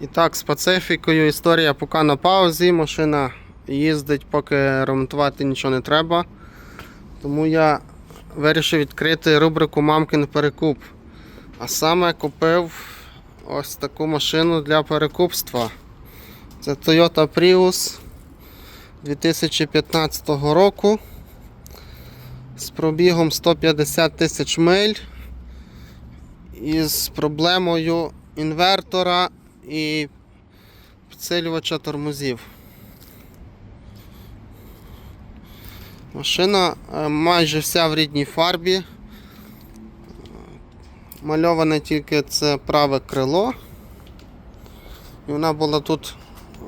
І так, з Пацифікою історія поки на паузі. Машина їздить, поки ремонтувати нічого не треба. Тому я вирішив відкрити рубрику Мамкин перекуп. А саме купив ось таку машину для перекупства. Це Toyota Prius 2015 року з пробігом 150 тисяч миль і з проблемою інвертора і підсилювача тормозів. Машина е, майже вся в рідній фарбі. Мальоване тільки це праве крило. І вона була тут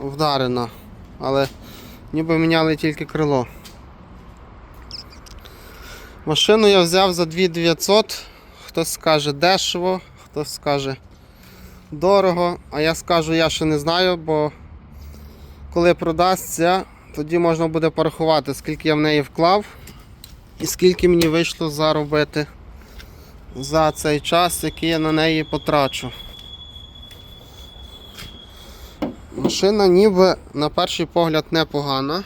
вдарена, але ніби міняли тільки крило. Машину я взяв за 2900. Хтось скаже дешево, хтось скаже дорого, а я скажу, я ще не знаю, бо коли продасться, тоді можна буде порахувати, скільки я в неї вклав і скільки мені вийшло заробити за цей час, який я на неї потрачу. Машина ніби на перший погляд непогана.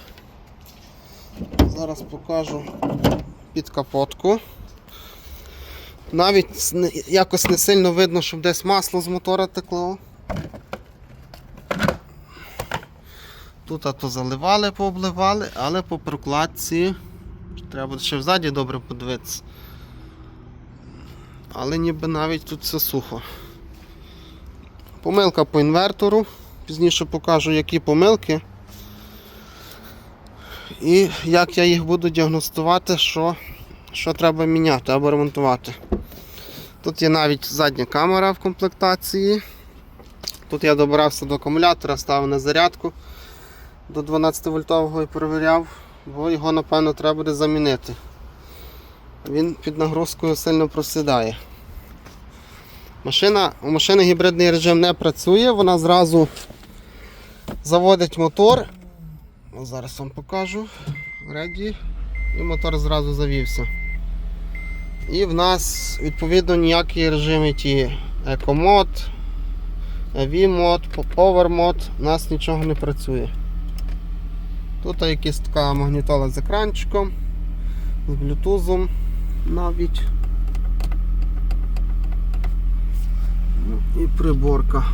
Зараз покажу під капотку. Навіть якось не сильно видно, щоб десь масло з мотора текло. Тут а то заливали, пообливали, але по прокладці треба ще взаді добре подивитися. Але ніби навіть тут все сухо. Помилка по інвертору. Пізніше покажу, які помилки. І як я їх буду діагностувати, що, що треба міняти або ремонтувати. Тут є навіть задня камера в комплектації. Тут я добирався до акумулятора, ставив на зарядку до 12 вольтового і перевіряв, бо його напевно треба буде замінити. Він під нагрузкою сильно просідає. Машина, у машини гібридний режим не працює, вона зразу заводить мотор. Зараз вам покажу. Ready. І мотор зразу завівся. І в нас відповідно ніякі режими ті Eco-мод, V-мод, Power мод, у нас нічого не працює. Тут якась така магнітола з екранчиком, з блютузом навіть. Ну, і приборка.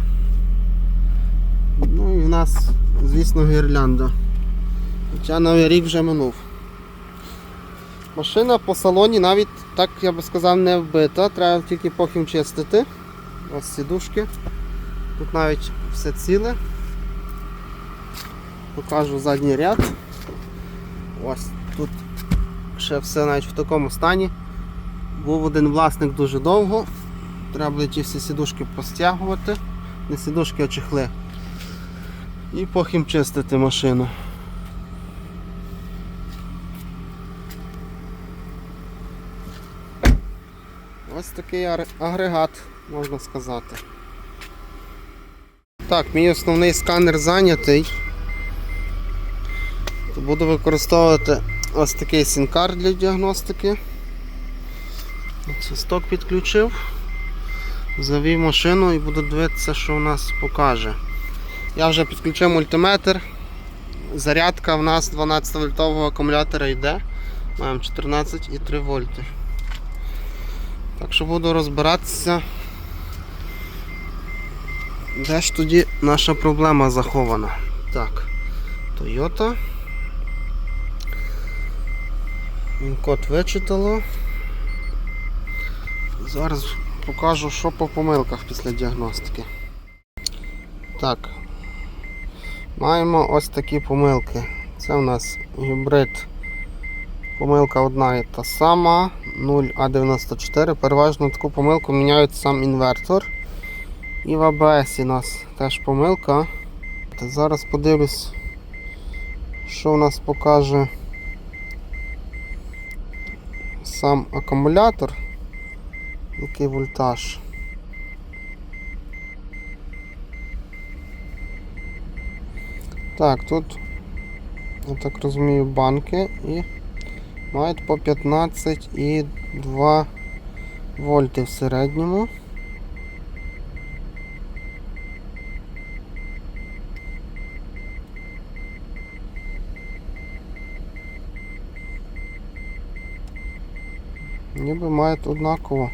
Ну і в нас, звісно, гірлянда. Хоча новий рік вже минув. Машина по салоні навіть, так я би сказав, не вбита, треба тільки похім чистити. Ось сідушки. Тут навіть все ціле. Покажу задній ряд. Ось тут ще все навіть в такому стані. Був один власник дуже довго. Треба буде ті всі сідушки постягувати. Не сідушки, а чехли. І похім чистити машину. Ось такий агрегат, можна сказати. Так, мій основний сканер зайнятий. Буду використовувати ось такий сім-карт для діагностики. Свисток підключив, завів машину і буду дивитися, що у нас покаже. Я вже підключив мультиметр. Зарядка в нас 12 вольтового акумулятора йде. Маємо 14,3 вольти. Так що буду розбиратися, де ж тоді наша проблема захована. Так, Toyota. Код вичитало. Зараз покажу, що по помилках після діагностики. Так. Маємо ось такі помилки. Це у нас гібрид. Помилка одна і та сама. 0А94. Переважно таку помилку міняють сам інвертор. І в АБС у нас теж помилка. Зараз подивлюсь, що у нас покаже сам акумулятор, який вольтаж. Так, тут, я так розумію, банки і мають по 15 і 2 вольти в середньому. Ніби мають однаково.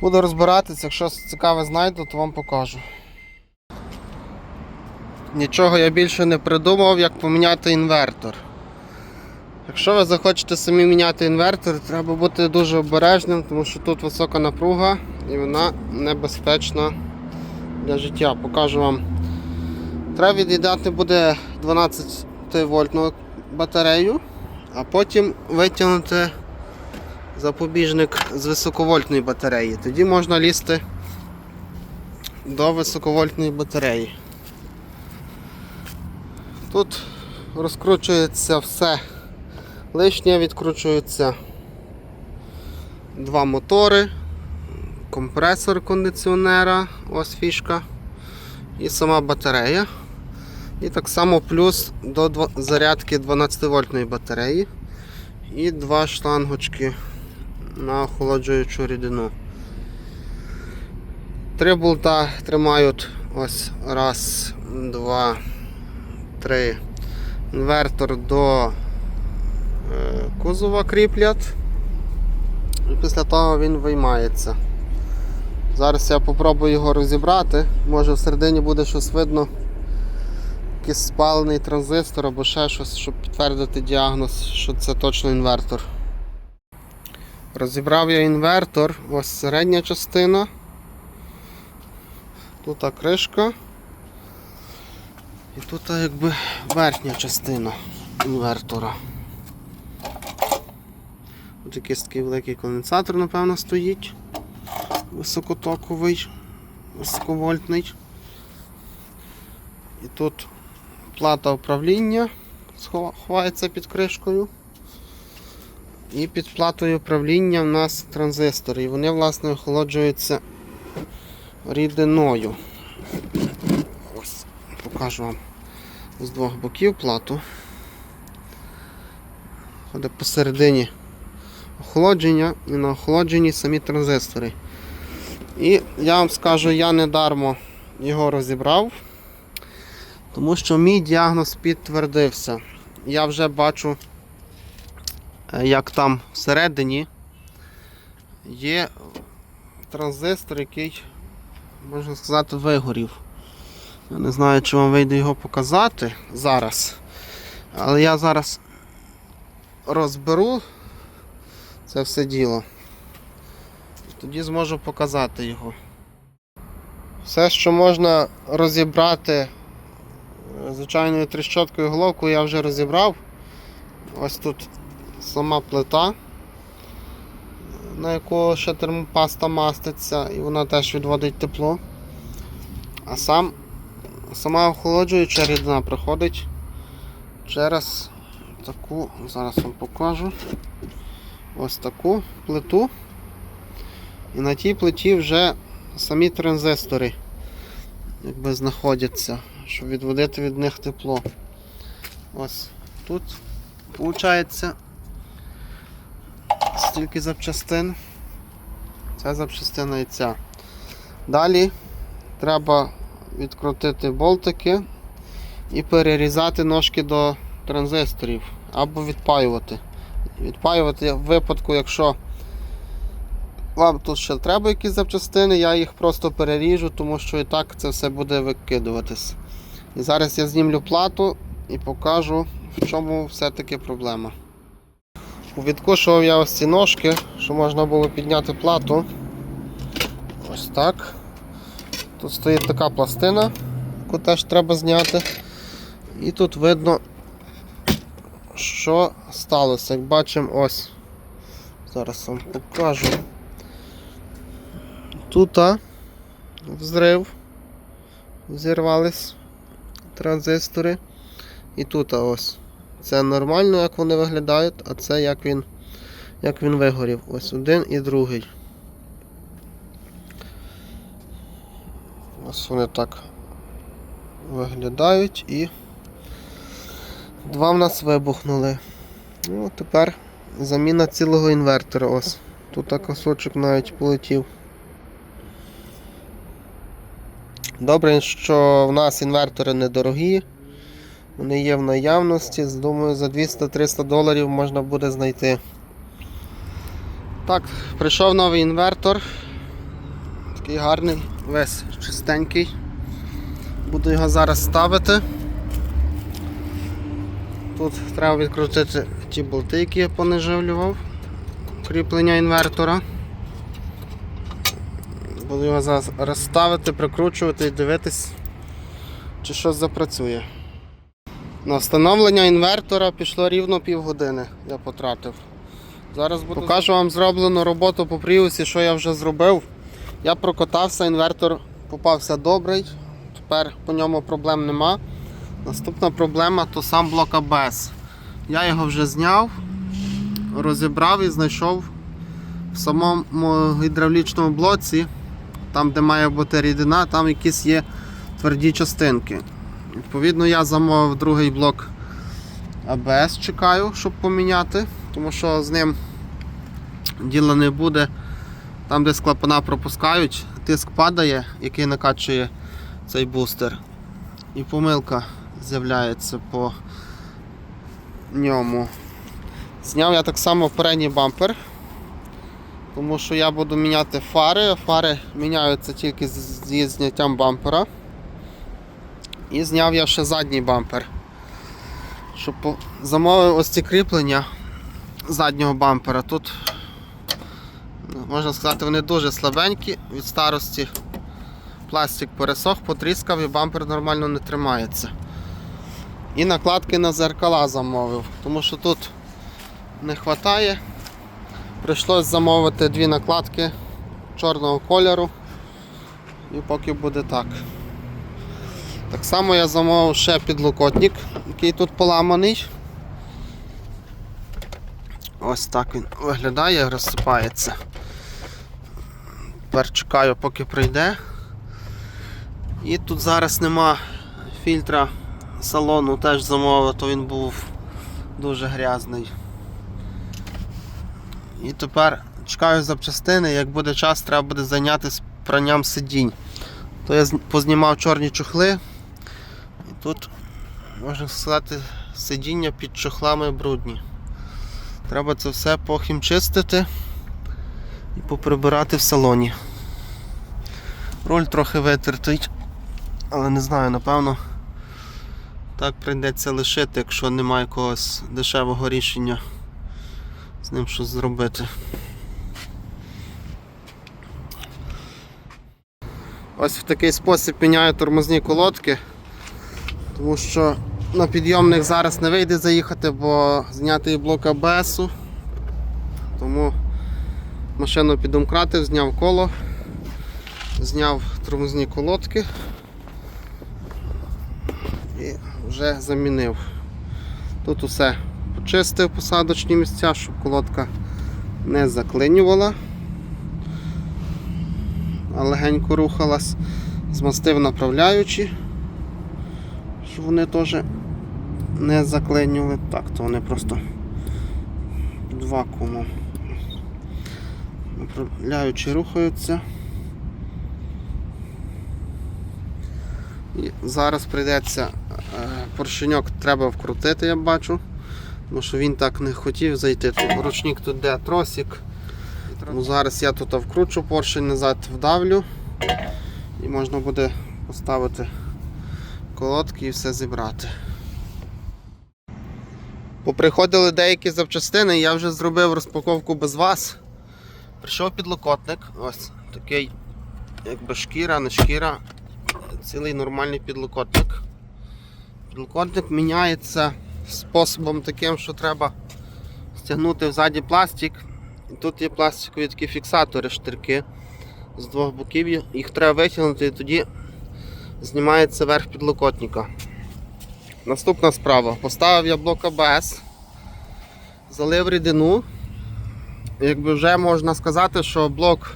Буду розбиратися, якщо цікаве знайду, то вам покажу. Нічого я більше не придумав, як поміняти інвертор. Якщо ви захочете самі міняти інвертор, треба бути дуже обережним, тому що тут висока напруга і вона небезпечна для життя. Покажу вам. Треба від'їдати буде 12 вольтну батарею, а потім витягнути запобіжник з високовольтної батареї. Тоді можна лізти до високовольтної батареї. Тут розкручується все. Лишнє відкручується два мотори, компресор кондиціонера, ось фішка, і сама батарея. І так само плюс до зарядки 12 вольтної батареї і два шлангочки на охолоджуючу рідину. Три болта тримають ось раз, два, три. Інвертор до е, кузова кріплять. І після того він виймається. Зараз я попробую його розібрати. Може всередині буде щось видно. Якийсь спалений транзистор або ще щось, щоб підтвердити діагноз, що це точно інвертор. Розібрав я інвертор, ось середня частина. Тут кришка. І тут якби верхня частина інвертора. Тут якийсь такий великий конденсатор, напевно, стоїть. Високотоковий, високовольтний. І тут плата управління ховається під кришкою. І під платою управління в нас транзистори. І вони, власне, охолоджуються рідиною. Покажу вам з двох боків плату. Ходить посередині охолодження і на охолодженні самі транзистори. І я вам скажу, я недармо його розібрав, тому що мій діагноз підтвердився. Я вже бачу, е, як там всередині є транзистор, який, можна сказати, вигорів. Я не знаю, чи вам вийде його показати зараз. Але я зараз розберу це все діло. Тоді зможу показати його. Все, що можна розібрати е, звичайною тріщоткою головкою, я вже розібрав. Ось тут сама плита, на яку ще термопаста маститься, і вона теж відводить тепло. А сам сама охолоджуюча рідина проходить через таку, зараз вам покажу, ось таку плиту. І на тій плиті вже самі транзистори якби знаходяться, щоб відводити від них тепло. Ось тут виходить стільки запчастин. Ця запчастина і ця. Далі треба відкрутити болтики і перерізати ножки до транзисторів або відпаювати. Відпаювати в випадку, якщо вам тут ще треба якісь запчастини, я їх просто переріжу, тому що і так це все буде викидуватись. І зараз я знімлю плату і покажу, в чому все-таки проблема. Відкушував я ось ці ножки, що можна було підняти плату. Ось так. Тут стоїть така пластина, яку теж треба зняти. І тут видно, що сталося. Як бачимо, ось. Зараз вам покажу. Тут взрив. Зірвались транзистори. І тут ось. Це нормально, як вони виглядають, а це як він, як він вигорів. Ось один і другий. Ось вони так виглядають і два в нас вибухнули. Ну, тепер заміна цілого інвертора. Ось. Тут так кусочок навіть полетів. Добре, що в нас інвертори недорогі. Вони є в наявності, думаю, за 200-300 доларів можна буде знайти. Так, прийшов новий інвертор. Такий гарний, весь чистенький. Буду його зараз ставити. Тут треба відкрутити ті болти, які я понеживлював. Кріплення інвертора. Буду його зараз розставити, прикручувати і дивитись, чи щось запрацює. На встановлення інвертора пішло рівно півгодини, я потратив. Зараз буду покажу вам зроблену роботу по пріусі, що я вже зробив. Я прокотався, інвертор попався добрий, тепер по ньому проблем нема. Наступна проблема то сам блок АБС. Я його вже зняв, розібрав і знайшов в самому гідравлічному блоці, там де має бути рідина, там якісь є тверді частинки. Відповідно, я замовив другий блок АБС, чекаю, щоб поміняти, тому що з ним діла не буде. Там, де клапана пропускають, тиск падає, який накачує цей бустер. І помилка з'являється по ньому. Зняв я так само передній бампер, тому що я буду міняти фари, фари міняються тільки зі зняттям бампера. І зняв я ще задній бампер. Щоб замовив ось ці кріплення заднього бампера. Тут, можна сказати, вони дуже слабенькі від старості. Пластик пересох, потріскав і бампер нормально не тримається. І накладки на зеркала замовив, тому що тут не вистачає. Прийшлось замовити дві накладки чорного кольору. І поки буде так. Так само я замовив ще підлокотник, який тут поламаний. Ось так він виглядає, розсипається. Тепер чекаю, поки прийде. І тут зараз нема фільтра салону, теж замовив, то він був дуже грязний. І тепер чекаю запчастини, як буде час, треба буде зайнятися пранням сидінь. То я познімав чорні чохли. І тут, можна сказати, сидіння під чохлами брудні. Треба це все похімчистити і поприбирати в салоні. Руль трохи витертий, але не знаю, напевно, так прийдеться лишити, якщо немає якогось дешевого рішення з ним щось зробити. Ось в такий спосіб міняю тормозні колодки, тому що на підйомник зараз не вийде заїхати, бо знятий блок АБСу. Тому машину підомкратив, зняв коло, зняв тормозні колодки і вже замінив. Тут усе почистив посадочні місця, щоб колодка не заклинювала, а легенько рухалась, змастив направляючі, щоб вони теж не заклинювали. Так, то вони просто під вакуумом. Направляючі рухаються. І зараз прийдеться е, поршеньок треба вкрутити, я бачу. Тому що він так не хотів зайти. Тут ручник тут де тросик. Тому зараз я тут вкручу поршень, назад вдавлю і можна буде поставити колодки і все зібрати. Поприходили деякі запчастини, я вже зробив розпаковку без вас. Прийшов підлокотник, ось такий, якби шкіра, не шкіра, цілий нормальний підлокотник. Підлокотник міняється способом таким, що треба стягнути взаді пластик. І тут є пластикові такі фіксатори, штирки з двох боків. Їх треба витягнути і тоді знімається верх підлокотника. Наступна справа. Поставив я блок АБС, залив рідину. Якби вже можна сказати, що блок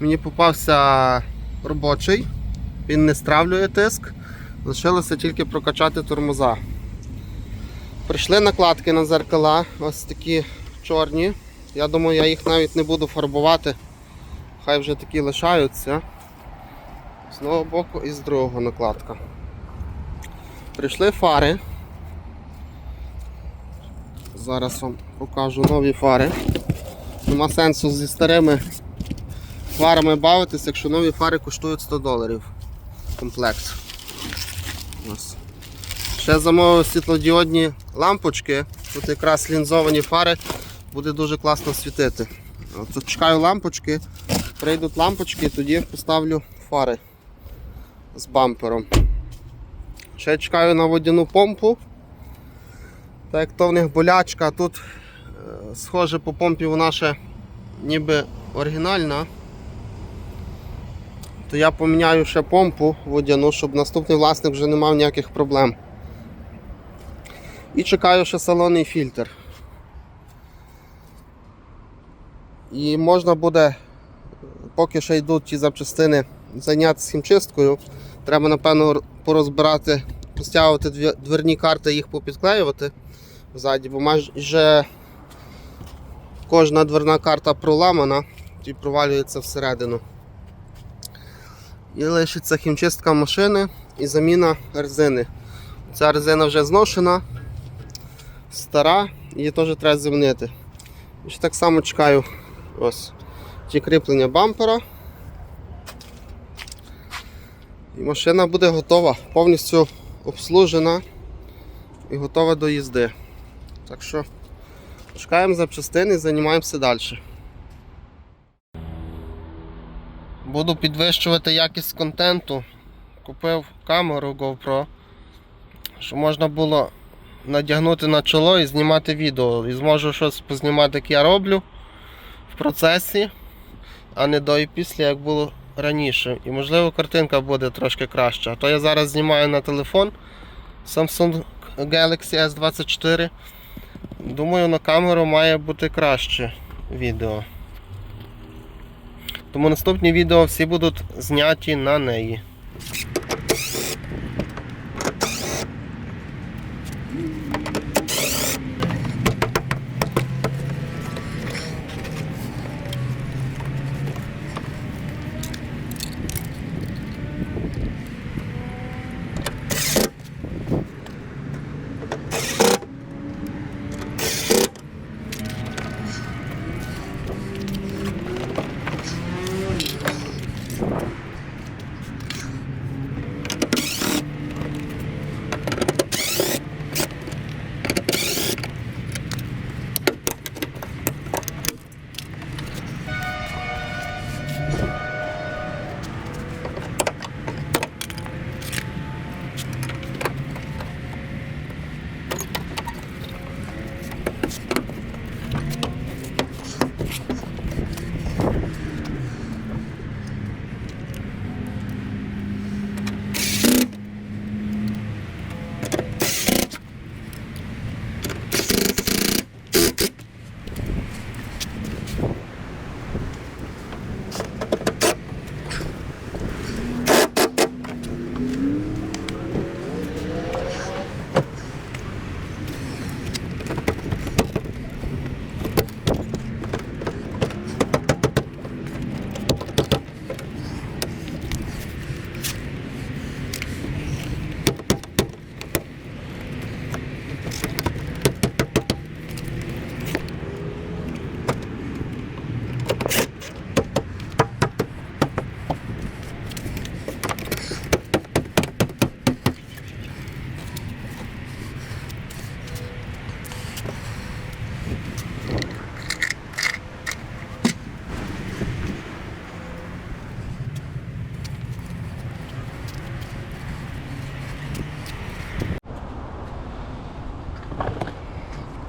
мені попався робочий, він не стравлює тиск, лишилося тільки прокачати тормоза. Прийшли накладки на зеркала, ось такі чорні. Я думаю, я їх навіть не буду фарбувати, хай вже такі лишаються. З одного боку і з другого накладка. Прийшли фари. Зараз вам покажу нові фари. Нема сенсу зі старими фарами бавитися, якщо нові фари коштують 100 доларів. Комплект. Ось. Ще замовив світлодіодні лампочки. Тут якраз лінзовані фари буде дуже класно світити. От чекаю лампочки, прийдуть лампочки, тоді поставлю фари з бампером. Ще чекаю на водяну помпу. Так як то в них болячка, тут схоже по помпі вона ніби оригінальна. То я поміняю ще помпу водяну, щоб наступний власник вже не мав ніяких проблем. І чекаю ще салонний фільтр. І можна буде, поки ще йдуть ті запчастини, зайнятися хімчисткою. Треба, напевно, порозбирати, постягувати дверні карти, їх попідклеювати ззаді, бо майже кожна дверна карта проламана і провалюється всередину. І лишиться хімчистка машини і заміна резини. Ця резина вже зношена, стара, її теж треба замінити. Ще так само чекаю ось ті кріплення бампера. І машина буде готова, повністю обслужена і готова до їзди. Так що чекаємо запчастини і займаємося далі. Буду підвищувати якість контенту. Купив камеру GoPro, щоб можна було надягнути на чоло і знімати відео. І зможу щось познімати, як я роблю в процесі, а не до і після, як було раніше. І можливо картинка буде трошки краща. А то я зараз знімаю на телефон Samsung Galaxy S24. Думаю, на камеру має бути краще відео. Тому наступні відео всі будуть зняті на неї.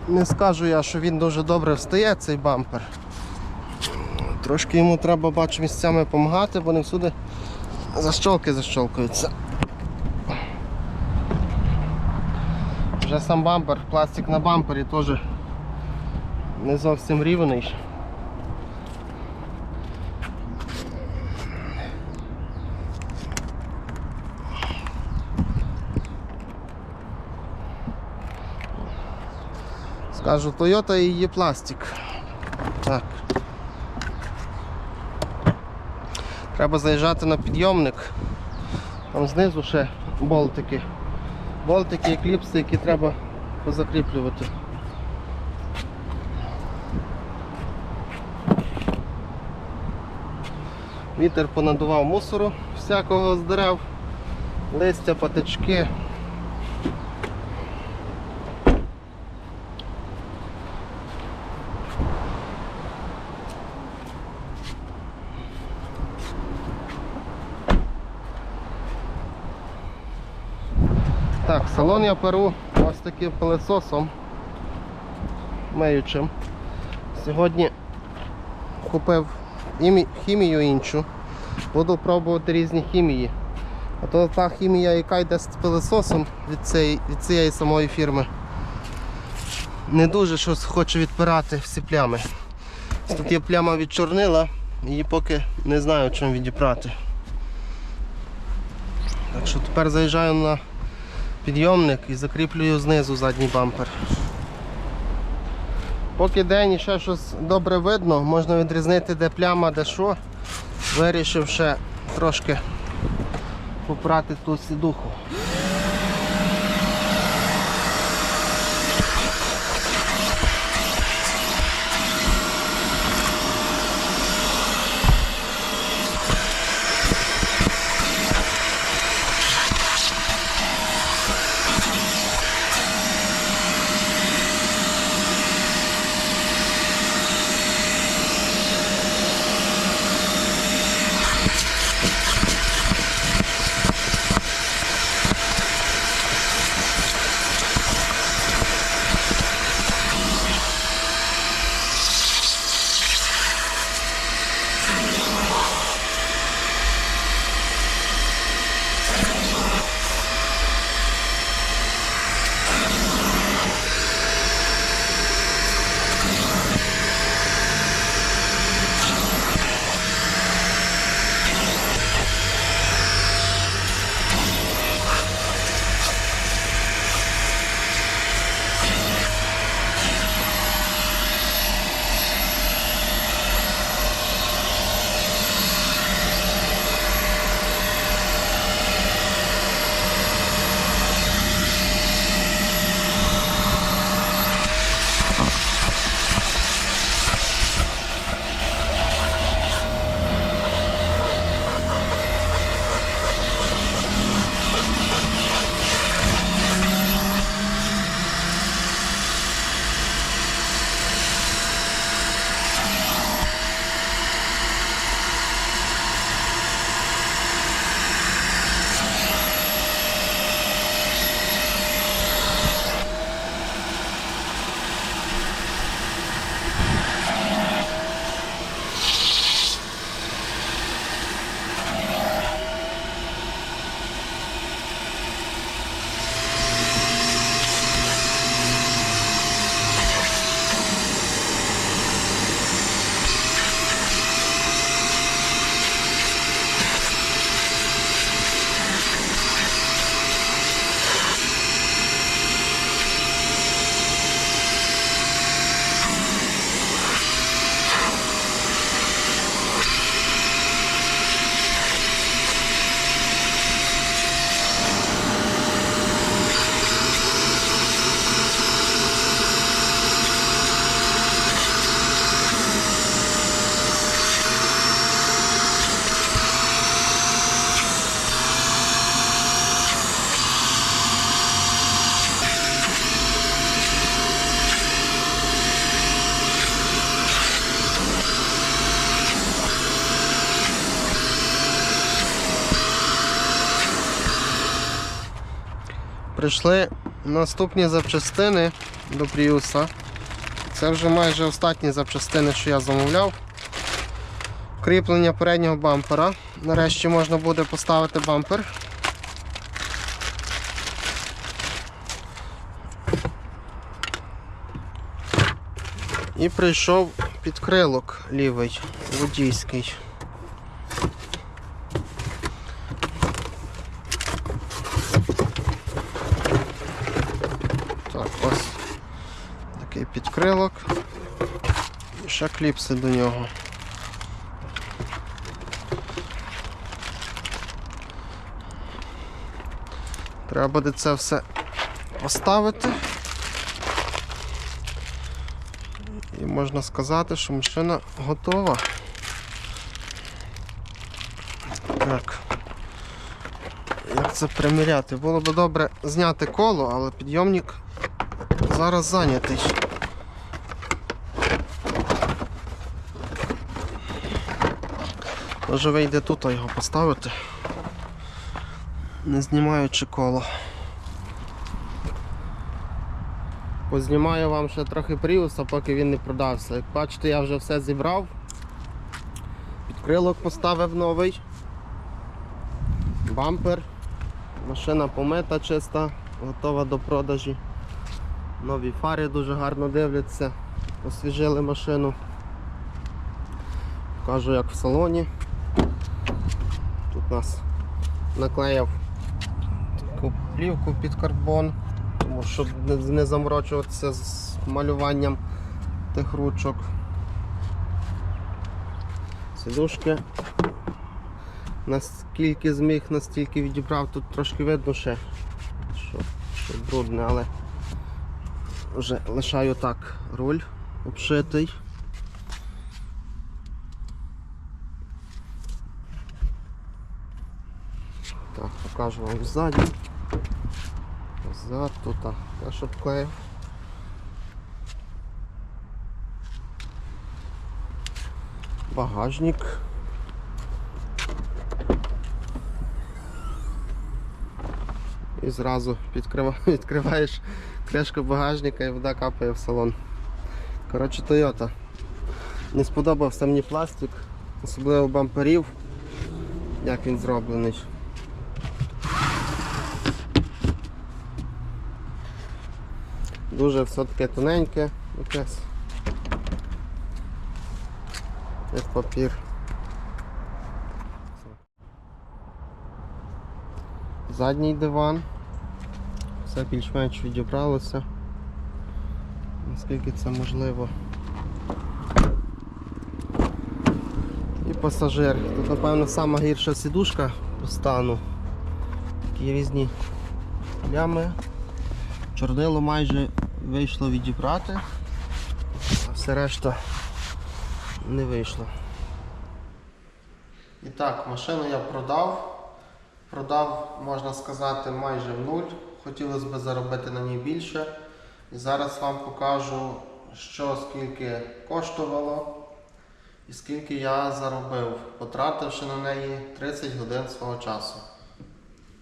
Не скажу я, що він дуже добре встає, цей бампер. Трошки йому треба, бачу, місцями допомагати, бо не всюди защолки защолкаються. Вже сам бампер, пластик на бампері теж не зовсім рівний. Скажу, Toyota і є пластик. Так. Треба заїжджати на підйомник. Там знизу ще болтики болтики і кліпси, які треба позакріплювати. Вітер понадував мусору всякого з дерев, листя, патички. Так, салон я перу ось таким пилесосом миючим. Сьогодні купив хімію іншу. Буду пробувати різні хімії. А то та хімія, яка йде з пилесосом від цієї, від цієї самої фірми, не дуже щось хоче відпирати всі плями. Тут є пляма від чорнила, її поки не знаю чим відіпрати. Так що тепер заїжджаю на підйомник і закріплюю знизу задній бампер. Поки день ще щось добре видно, можна відрізнити де пляма, де що. Вирішив ще трошки попрати ту сідуху. Прийшли наступні запчастини до Пріуса. Це вже майже останні запчастини, що я замовляв. Кріплення переднього бампера. Нарешті можна буде поставити бампер. І прийшов підкрилок лівий, водійський. Так, ось такий підкрилок. І ще кліпси до нього. Треба буде це все поставити. І можна сказати, що машина готова. Так. Як це приміряти? Було б добре зняти коло, але підйомник зараз зайнятий. Може вийде тут його поставити, не знімаючи коло. Познімаю вам ще трохи пріуса, поки він не продався. Як бачите, я вже все зібрав. Підкрилок поставив новий. Бампер. Машина помита чиста, готова до продажі. Нові фари дуже гарно дивляться. Освіжили машину. Покажу як в салоні. Тут нас наклеїв таку плівку під карбон, тому щоб не- заморочуватися з малюванням тих ручок. Сидушки. Наскільки зміг, настільки відібрав, тут трошки видно ще, що, що брудне, але вже лишаю так руль обшитий. Так, покажу вам ззаді. Зад тут теж обклеїв. Багажник. І зразу відкриваєш кришку багажника і вода капає в салон. Коротше, Toyota. Не сподобався мені пластик, особливо бамперів, як він зроблений. Дуже все таке тоненьке якесь. Як папір. Задній диван. Все більш-менш відібралося. Наскільки це можливо. І пасажир. Тут, напевно, сама гірша сідушка по стану. Такі різні плями. Чорнило майже вийшло відібрати, а все решта не вийшло. І так, машину я продав. Продав, можна сказати, майже в нуль. Хотілося б заробити на ній більше. І зараз вам покажу, що скільки коштувало і скільки я заробив, потративши на неї 30 годин свого часу.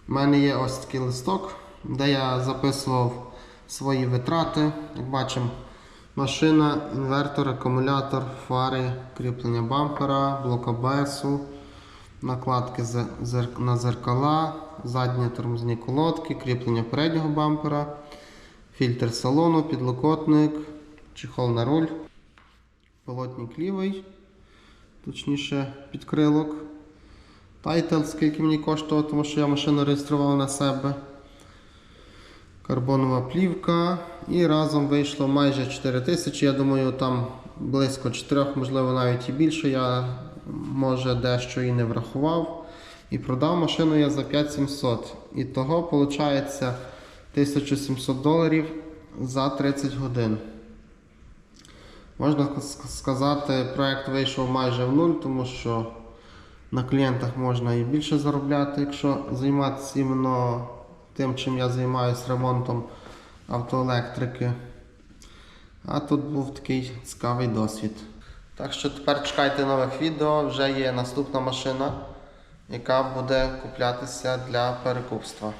У мене є ось такий листок, де я записував свої витрати. Як бачимо, машина, інвертор, акумулятор, фари, кріплення бампера, блок АБСу, накладки на зеркала, задні тормозні колодки, кріплення переднього бампера, фільтр салону, підлокотник, чехол на руль, полотник лівий, точніше підкрилок. Тайтл, скільки мені коштував, тому що я машину реєстрував на себе. Карбонова плівка. І разом вийшло майже 4 тисячі. Я думаю, там близько 4, можливо навіть і більше. Я може дещо і не врахував. І продав машину я за 5700. І того виходить 1700 доларів за 30 годин. Можна сказати, проект вийшов майже в нуль, тому що на клієнтах можна і більше заробляти, якщо займатися іменно тим, чим я займаюся ремонтом автоелектрики. А тут був такий цікавий досвід. Так що тепер чекайте нових відео. Вже є наступна машина, яка буде куплятися для перекупства.